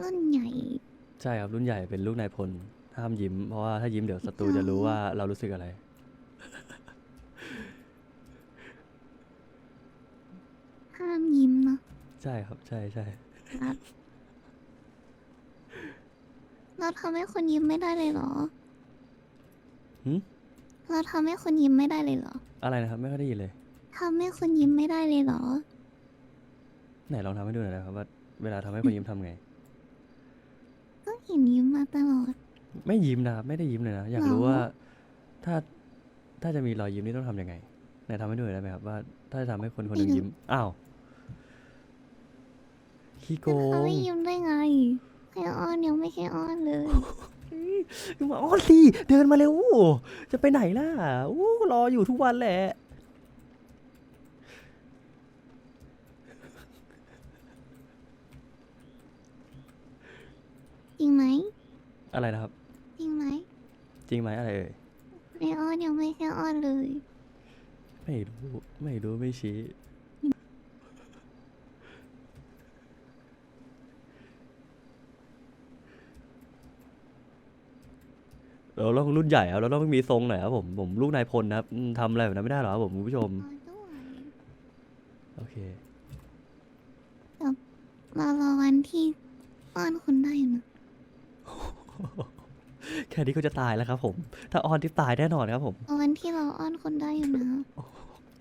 รุ่นใหญ่ ใช่ครับรุ่นใหญ่เป็นลูกนายพลห้ามยิ้ม เพราะว่าถ้ายิ้มเดี๋ยวศัตรูจะรู้ว่าเรารู้สึกอะไร ห้ามยิ้มเนาะใช่ครับ ใช่ใช่ครับเราทำให้คนยิ้มไม่ได้เลยเหรอ หึเราทำให้คนยิ้มไม่ได้เลยเหรออะไรนะครับ ไม่ค่อยได้ยินเลย ทำให้คนยิ้มไม่ได้เลยเหรอ ไหนลองทำให้ดูหน่อยนะครับว่าเวลาทำให้คนยิ้มทำไงก็ เห็นยิ้มมาตลอด ไม่ยิ้มนะครับไม่ได้ยิ้มเลยนะอยากหรอรู้ว่าถ้าถ้าจะมีรอยยิ้มนี่ต้องทำยังไงไหนทำให้ดูหน่อยได้ไหมครับว่า ถ้าจะทำให้คนคนหนึ่งยิ้มอ้าวขี้โกเขางไม่ยิ้มได้ไงแค่อ้อนยังไม่แค่อ้อนเลยมาอ้อนสิเดินมาเร็วจะไปไหนล่ะอู้รออยู่ทุกวันแหละ จริงไหม อะไรนะครับ จริงไหมจริงไหมอะไรเอ่ยแค่อ้อนยังไม่แค่อ้อนเลย ไม่รู้ไม่รู้ไม่ชี้เราต้องรุ่นใหญ่ครับเราต้องมีทรงหน่อยครับผมผมลูกนายพลนะครับอืมทำอะไรแบบนั้นไม่ได้หรอครับผมคุณผู้ชมอ้อนด้วยโอเค รอรอวันที่อ้อนคุณได้นะ แค่นี้ก็จะตายแล้วครับผม ถ้าออนที่ตายแน่นอนครับผมรอวันที่เราอ้อนคนได้อยู่นะ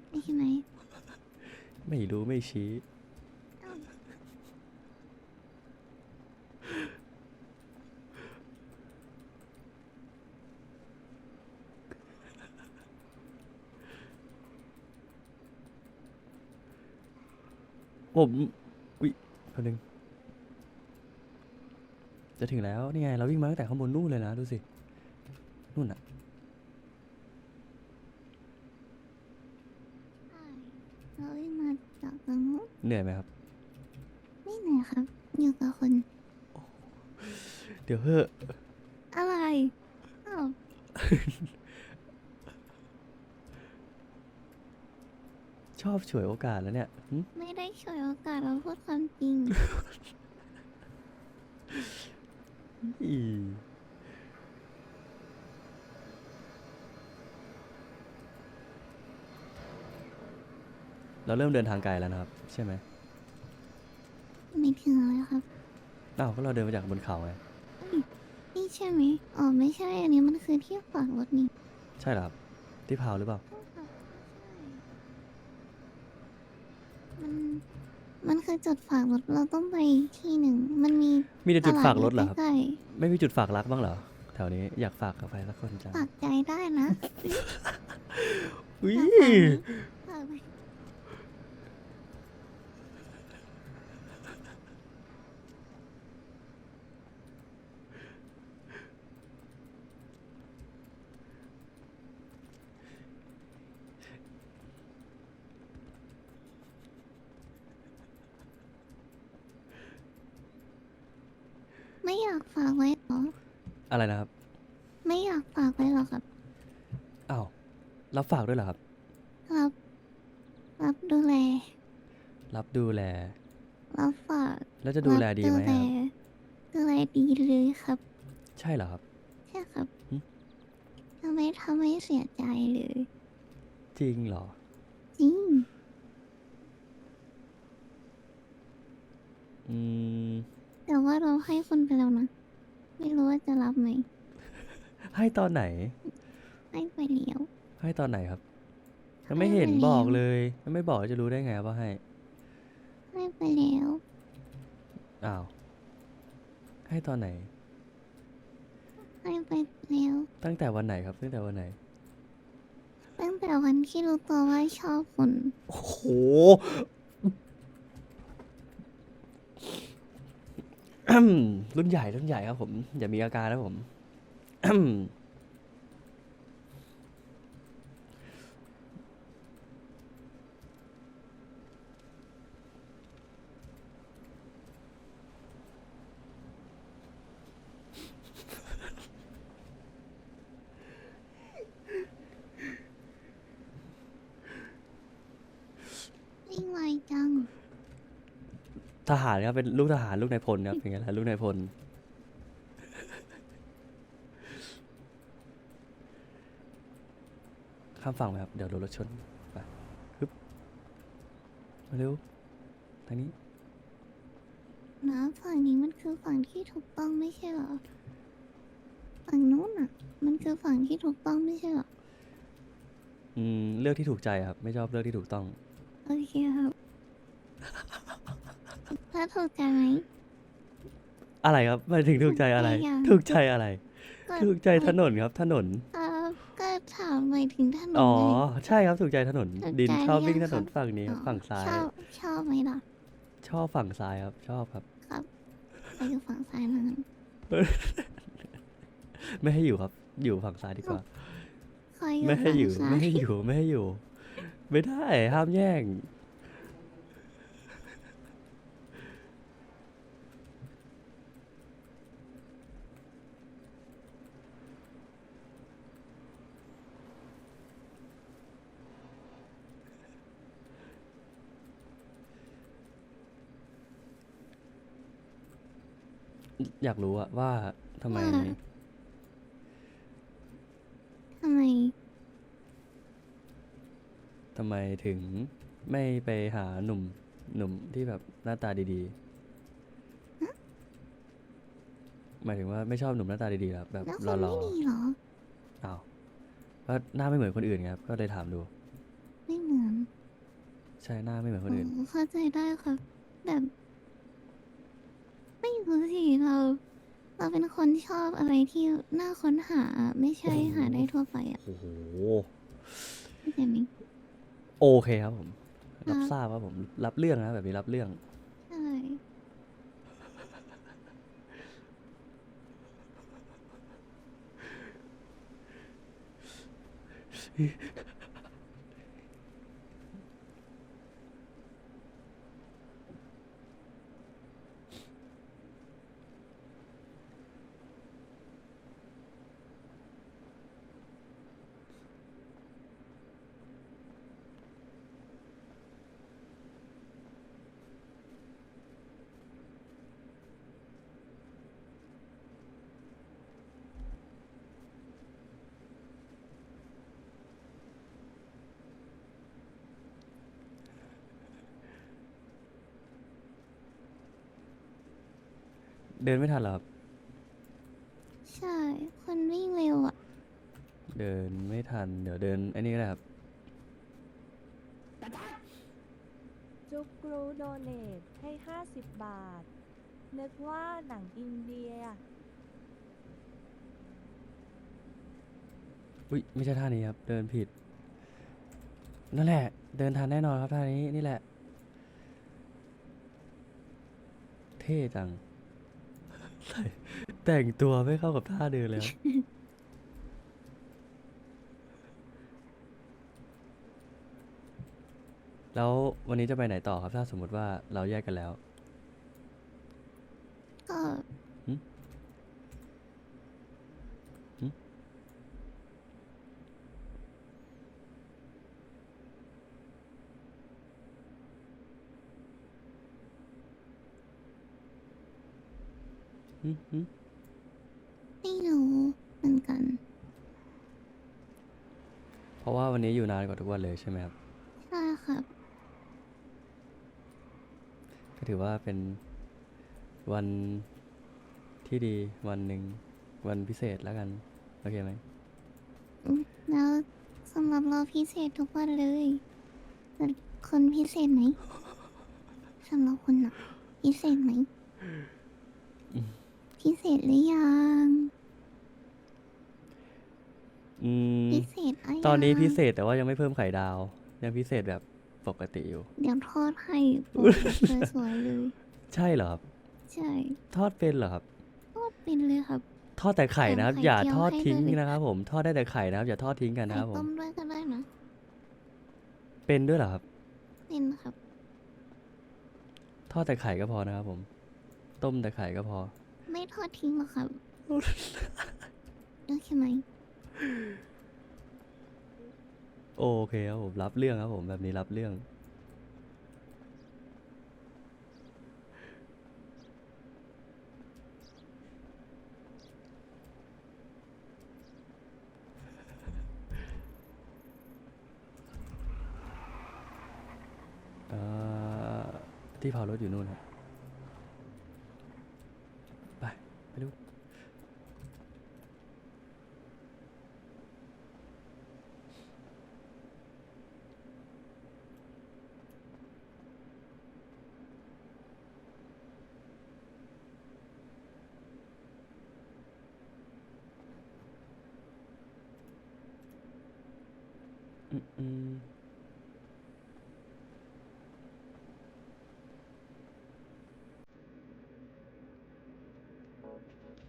ไม่ใช่ไหมไม่รู้ไม่ชี้ ผมวิแป๊บนึง จะถึงแล้วนี่ไงเราวิ่งมาตั้งแต่ข้างบนนู่นเลยนะดูสินู่นอะใช่เราวิ่งมาจากตรงนู้นเหนื่อยไหมครับไม่เหนื่อยครับอยู่กับคนเดี๋ยวเฮ้อะอะไรอ้าวชอบฉวยโอกาสแล้วเนี่ยหึไม่ได้ฉวยโอกาสเราพูดความจริง อีเราเริ่มเดินทางไกลแล้วนะครับ ใช่ไหมไม่ถึงเลยครับอ้าวก็เราเดินมาจากบนเขาไงนี่ใช่ไหมอ๋อไม่ใช่อันนี้มันคือที่ฝากรถนี่ใช่เหรอครับที่พาวหรือเปล่า มัน มันคือจุดฝากรถเราต้องไปที่หนึ่ง มันมีมีแต่จุดฝากรถเหรอครับ ใกล้ไม่มีจุดฝากรักบ้างเหรอ แถวนี้อยากฝากกับใครสักคนจังๆฝากใจได้นะ อุ้ย ฝากไป ไม่ อยากฝากไว้หรอ อะไรนะครับ ไม่อยากฝากไว้หรอครับ อ้าวรับฝากด้วยเหรอครับ รับ รับดูแล รับดูแล รับฝาก แล้วจะดูแลดีไหมรับครับดูแลดีเลยครับ ใช่เหรอครับ ใช่ครับหึทำไมทำให้เสียใจเลย จริงเหรอ จริง อืมแต่ ว่าเราให้คนไปแล้วนะ ไม่รู้ว่าจะรับไหม ให้ตอนไหน ให้ไปแล้ว ให้ตอนไหนครับยังไม่เห็นให้ไปแล้วบอกเลยยังไม่บอกจะรู้ได้ไงว่าให้ ให้ไปแล้ว อ้าว ให้ตอนไหน ให้ไปแล้ว ตั้งแต่วันไหนครับ ตั้งแต่วันไหน ตั้งแต่วันที่รู้ตัวว่าชอบคุณ โอ้โห อืม รุ่นใหญ่รุ่นใหญ่ครับผม อย่ามีอาการนะผม ทหารครับเป็นลูกทหารลูกนายพลครับเป็นไงล่ะลูกนายพล ข้ามฝั่งไหมครับ เดี๋ยวโดนรถชนไปฮึบมาเร็วทางนี้นะฝั่งนี้มันคือฝั่งที่ถูกต้องไม่ใช่เหรอ ฝั่งนู้นอะ มันคือฝั่งที่ถูกต้องไม่ใช่เหรอ อืม เลือกที่ถูกใจครับ ไม่ชอบเลือกที่ถูกต้อง โอเคครับ ถ้าถูกใจไหม อะไรครับหมายถึงถูกใจอะไร ถูกใจยัง ถูกใจอะไร ก็ถูกใจถนนครับ ถนน เอ่อก็ถามหมายถึงถนนอ๋อ ไง ใช่ครับถูกใจถนน ถูกดินใจชอบหรือวิ่งยัถงนนครับ ฝั่งนี้ครับอ๋อฝั่งซ้าย ชอบชอบไหมล่ะชอบฝั่งซ้ายครับ ชอบครับ ครับไปอยู่ฝั่งซ้ายนั้นไม่ให้อยู่ครับ อยู่ฝั่งซ้ายดีกว่า คอยอยู่ไม่ให้ฝั่งอยู่ ซ้าไม่ยให้อยู่ ไม่ให้อยู่ ไม่ได้ ห้ามแย่ง อยากรู้อะว่าทำไม ว่า ทำไม ทำไมถึงไม่ไปหาหนุ่มหนุ่มที่แบบหน้าตาดีๆ หมายถึงว่าไม่ชอบหนุ่มหน้าตาดีๆครับแบบแล้วครนอไม่ดีเหรอ ๆอ้าวก็หน้าไม่เหมือนคนอื่นไงครับก็เลยถามดู ไม่เหมือนใช่หน้าไม่เหมือนคนอื่น อ๋อเข้าใจได้ครับ แบบ ไม่รู้สิเรา เราเป็นคนชอบอะไรที่น่าค้นหาไม่ใช่โอ้โหหาได้ทั่วไปอะโอ้โห เข้าใจไหมโอเคครับผม รับครับทราบว่าผม รับเรื่องนะแบบนี้รับเรื่อง ใช่ เดินไม่ทันเหรอครับ ใช่ คนวิ่งเร็วอะ เดินไม่ทัน เดี๋ยวเดินไอ้นี่ก็ได้ครับ จุกกรูโดเนทให้ 50 บาท นึกว่าหนังอินเดีย อุ้ยไม่ใช่ท่านี้ครับ เดินผิด นั่นแหละ เดินทันแน่นอนครับท่านี้นี่แหละ เท่จังใส่ แต่งตัวไม่เข้ากับท่าเดินเลยครับแล้ววันนี้จะไปไหนต่อครับ ถ้าสมมติว่าเราแยกกันแล้ว ก็หึหึ อืมอืม ไม่รู้เหมือนกัน เพราะว่าวันนี้อยู่นานกว่าทุกวันเลยใช่ไหมครับใช่ครับ ก็ถือว่าเป็นวันที่ดีวันหนึ่งวันพิเศษแล้วกัน โอเคไหมแล้วสำหรับเราพิเศษทุกวันเลยแต่คนพิเศษไหมสำหรับคุณอะพิเศษไหม พิเศษหรือยัง อืม พิเศษอะไรตอนนี้พิเศษแต่ว่ายังไม่เพิ่มไข่ดาว ยังพิเศษแบบปกติอยู่ เดี๋ยวทอดให้ปกสวยๆเลย ใช่เหรอครับ ใช่ทอดเป็นเหรอครับ ทอดเป็นเลยครับ ทอดแต่ไข่นะครับแถมไข่อย่าเจียวทอดให้ทิ้งด้วยนะครับ ผมทอดได้แต่ไข่นะครับ อย่าทอดทิ้งกันไข่นะครับผต้มมด้วยก็ได้นะเป็นด้วยเหรอครับ เป็นครับ ทอดแต่ไข่ก็พอนะครับผม ต้มแต่ไข่ก็พอ ไม่ทอดทิ้งหรอกครับโอเคไหมโอเคครับผมรับเรื่องครับผมแบบนี้รับเรื่องอ่อที่เผารถอยู่นู่นครับ ไปไปดูอืมอืม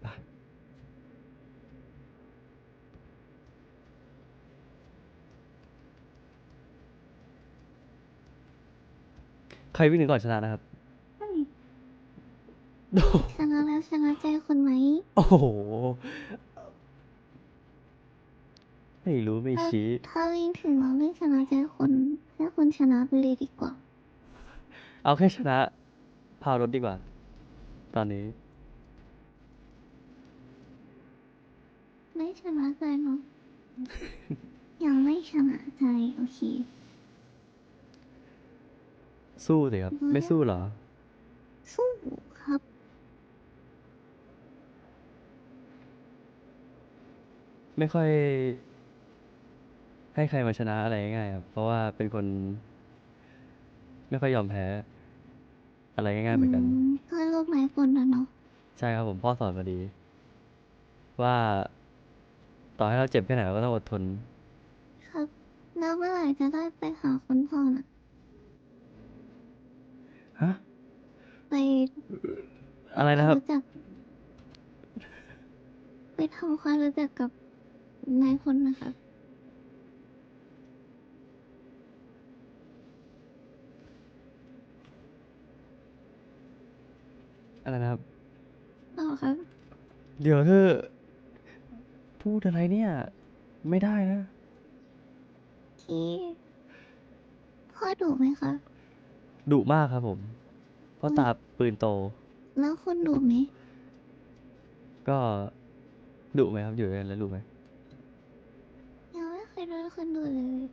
ไป ใครวิ่งถึงก่อนชนะนะครับเฮ้ยโอ้โหชนะแล้วชนะใจคุณไหมโอ้โห ไม่รู้ไม่ชี้ ถ้าวิ่งถึงเราไม่ชนะใจคุณให้คุณชนะไปเลยดีกว่า เอาแค่ชนะ พาวรถดีกว่า ตอนนี้ ไม่ชนะใจเนาะ ยังไม่ชนะใจโอเค สู้สิครับ ไม่สู้เหรอ สู้ครับ ไม่ค่อย ให้ใครมาชนะอะไรง่ายๆครับ เพราะว่าเป็นคน ไม่ค่อยยอมแพ้ อะไรง่ายๆเหมือนกันมก็โลกหลายคนนะเนาะ ใช่ครับผมพ่อสอนมาดี ว่าต่อให้เราเจ็บแค่ไหนเราก็ต้องอดทน ครับ แล้วเมื่อไหร่จะได้ไปหาคุณพ่อน่ะ ฮะ ไปอะไรนะครับ จัก ไปทำความรู้จักกับนายคนนะครับ อะไรนะครับ ต่อครับ เดี๋ยวเธอ พูดอะไรเนี่ย ไม่ได้นะ ที่พ่อดุไหมคะ ดุมากครับผม เพราะตาปืนโต แล้วคุณดุไหมก็ดุไหมครับอยู่ด้วยกันแล้วดุไหมยังไม่เคยโดนคนดุเลย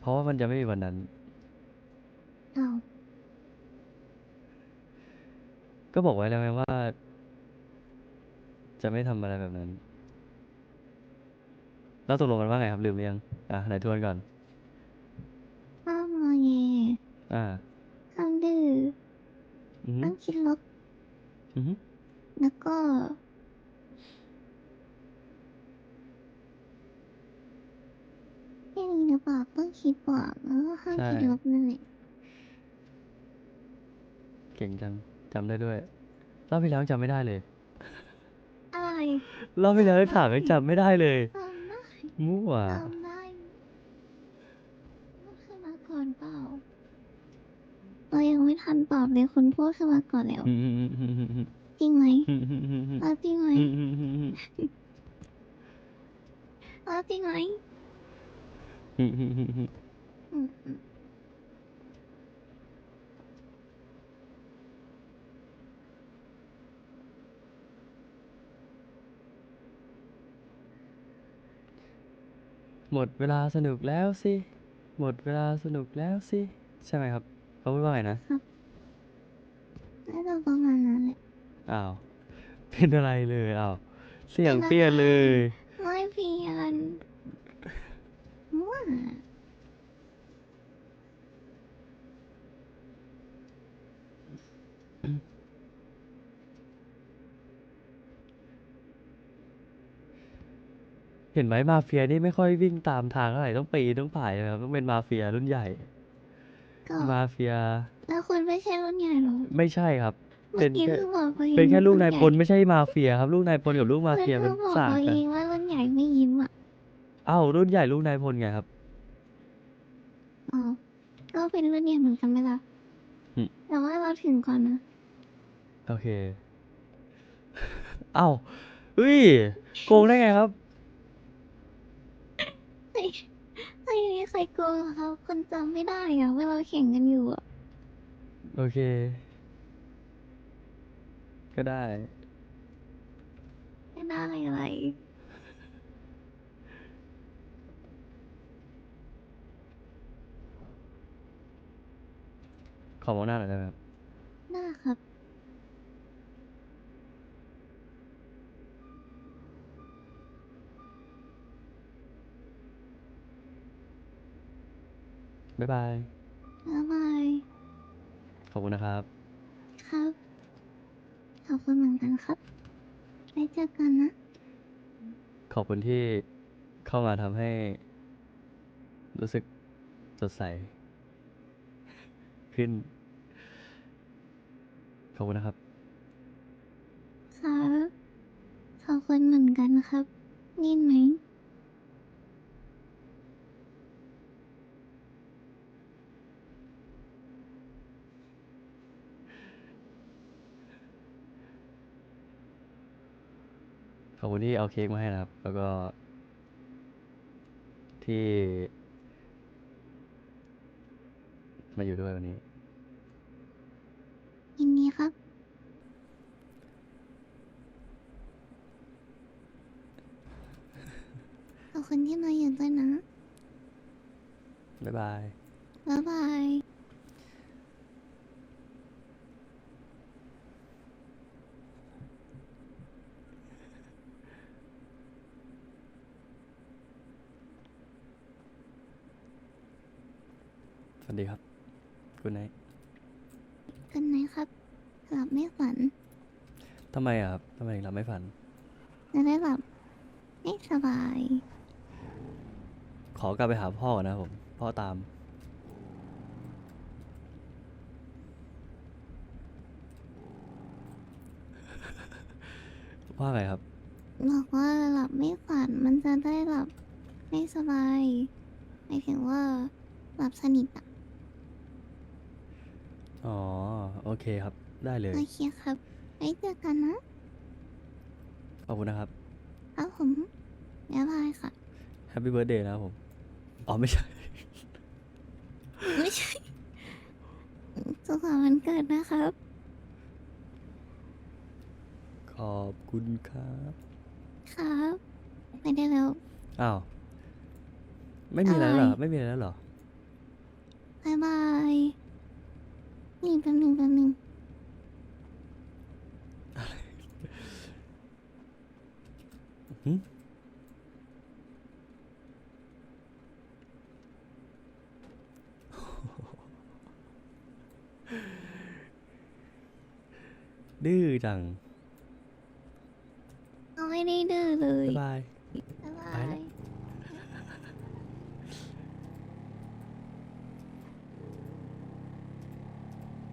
เพราะว่ามันจะไม่มีวันนั้นอ้าวก็บอกไว้แล้วไงว่า จะไม่ทำอะไรแบบนั้น แล้วตกลงกันว่าไงครับลืมหรือยังอะไหนทวนก่อนห้ามงอแง อ่าห้ามดื้ออือหือต้องคิดลบ อือหือแล้วก็ แค่นี้หรือเปล่าต้องคิดบวกแล้วก็ห้ามคิดลบนั่นแหละเก่งจังจำได้ด้วยรอบที่แล้วยังจำไม่ได้เลยอะไรรอบที่แล้วถามยังจำไม่ได้เลยจำได้มั่วจำได้พูดขึ้นมาก่อนเปล่า เรายังไม่ทันตอบเลยคุณพูดขึ้นมาก่อนแล้วอืมอืมอืมอืมอืมอืมจริงไหมอืมอืมอืมอืมเอาจริงไหมอืมอืมอืมอืมเอาจริงไหมอืมอืมอืมอืมอืมอืมหมดเวลาสนุกแล้วสิ หมดเวลาสนุกแล้วสิ ใช่ไหมครับเขาพูดว่าไงนะ น่าจะประมาณนั้นแหละอ้าว เป็นอะไรเลยอ้าว เสียงเปลี่ยนเลย ไม่เพียนมั่วเห็นไหมมาเฟียนี่ไม่ค่อยวิ่งตามทางเท่าไหร่ต้องปีนต้องป่ายนะครับต้องเป็นมาเฟียรุ่นใหญ่ ก็มาเฟีย แล้วคุณไม่ใช่รุ่นใหญ่หรอไม่ใช่ครับ เป็เมื่อนกี้แค่เพิ่งบอกตัวเองเป็นแค่ลูกนายรุ่พลไม่ใช่มาเฟียครับ ลูกนายพลกับลูกมาใหญ่เฟียเป็นเพิ่งบอกสางตัวกัเอนงว่ารุ่นใหญ่ไม่ยิ้มอะเอ้ารุ่นใหญ่ลูกนายพลไงครับ อ๋อก็เป็นรุ่นใหญ่เหมือนกันไหมล่ะอืม แต่ว่าเราถึงก่อนนะโอเค เอ้าเฮ้ยโกงได้ไงครับ ไม่ไม่มีใครโกงหรอกครับคนจำไม่ได้อะเวลาแข่งกันอยู่อะโอเค ก็ได้ ไม่ได้อะไร ขอมองหน้าหน่อยได้ไหมครับหน้าครับ บ๊ายบาย บ๊ายบายขอบคุณนะครับ ครับ ขอบคุณเหมือนกันครับ ไว้เจอกันนะ ขอบคุณที่เข้ามาทำให้ รู้สึกสดใส ขึ้น ขอบคุณนะครับ ครับ ขอบคุณเหมือนกันครับ นี่ไหม ขอบคุณที่เอาเค้กมาให้นะครับ แล้วก็ ที่ มาอยู่ด้วยวันนี้ ยินดีครับ ขอบคุณที่มาอยู่ด้วยนะ บ๊ายบาย บ๊ายบาย ส วัสดีครับคุณไนท์กันไหนครับ หลับไม่ฝันทำไมอะครับทำไมถึงหลับไม่ฝัน จะได้หลับไม่สบาย ขอกลับไปหาพ่อก่อนนะครับผม พ่อตาม ว่าไงครับ บอกว่าหลับไม่ฝันมันจะได้หลับไม่สบายหมายถึงว่าหลับสนิทอะ อ๋อ โอเคครับ ได้เลย โอเคครับ ไว้เจอกันนะ ขอบคุณนะครับ ครับผมบ๊ายบายค่ะ แฮปปี้เบิร์ดเดย์นะครับผม อ๋อ ไม่ใช่ ไม่ใช่สุขสันต์วันเกิดนะครับ ขอบคุณครับ ครับไปได้แล้ว อ้าว ไม่มีอะไรแล้วเหรอ อะไร ไม่มีอะไรแล้วเหรอบายบาย นี่แป๊บหนึ่งแป๊บหนึ่งหึดื้อจัง เอาไม่ได้ดื้อเลย บ๊ายบาย บ๊ายบาไปแล้วย